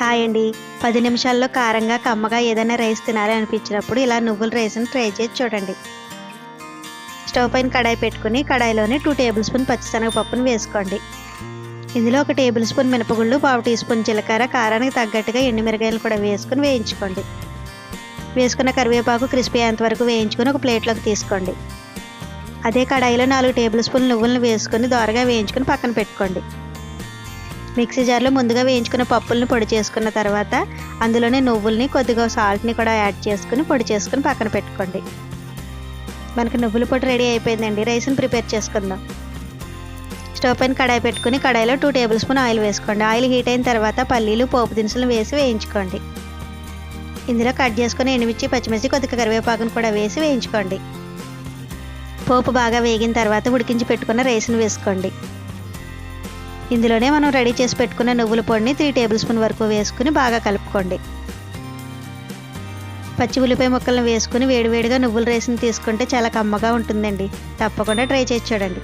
Hi అండి. పది నిమిషాల్లో కారంగా కమ్మగా ఏదైనా రైస్ తినాలి అనిపించినప్పుడు ఇలా నువ్వుల రైస్ని ట్రై చేసి చూడండి. స్టవ్ పైన కడాయి పెట్టుకుని కడాయిలోనే టూ టేబుల్ స్పూన్ పచ్చిశనగపప్పును వేసుకోండి. ఇందులో ఒక టేబుల్ స్పూన్ మినపగుళ్ళు పావు టీ స్పూన్ జీలకర్ర కారానికి తగ్గట్టుగా ఎండుమిరగాయలు కూడా వేసుకుని వేయించుకోండి. వేసుకున్న కరివేపాకు క్రిస్పీ అయ్యేంత వరకు వేయించుకొని ఒక ప్లేట్లోకి తీసుకోండి. అదే కడాయిలో నాలుగు టేబుల్ స్పూన్ నువ్వులను వేసుకుని దోరగా వేయించుకొని పక్కన పెట్టుకోండి. మిక్సీ జార్లో ముందుగా వేయించుకున్న పప్పులను పొడి చేసుకున్న తర్వాత అందులోనే నువ్వుల్ని కొద్దిగా సాల్ట్ని కూడా యాడ్ చేసుకుని పొడి చేసుకుని పక్కన పెట్టుకోండి. మనకు నువ్వుల పొడి రెడీ అయిపోయిందండి. రైస్ని ప్రిపేర్ చేసుకుందాం. స్టవ్ పైన కడాయి పెట్టుకుని కడాయిలో టూ టేబుల్ స్పూన్ ఆయిల్ వేసుకోండి. ఆయిల్ హీట్ అయిన తర్వాత పల్లీలు పోపు దినుసులు వేసి వేయించుకోండి. ఇందులో కట్ చేసుకుని ఎండుమిర్చి పచ్చిమిర్చి కొద్దిగా కరివేపాకును కూడా వేసి వేయించుకోండి. పోపు బాగా వేగిన తర్వాత ఉడికించి పెట్టుకున్న రైస్ను వేసుకోండి. ఇందులోనే మనం రెడీ చేసి పెట్టుకున్న నువ్వుల పొడిని త్రీ టేబుల్ స్పూన్ వరకు వేసుకుని బాగా కలుపుకోండి. పచ్చి ఉల్లిపాయ ముక్కలను వేసుకుని వేడివేడిగా నువ్వుల రైస్ని తీసుకుంటే చాలా కమ్మగా ఉంటుందండి. తప్పకుండా ట్రై చేసి చూడండి.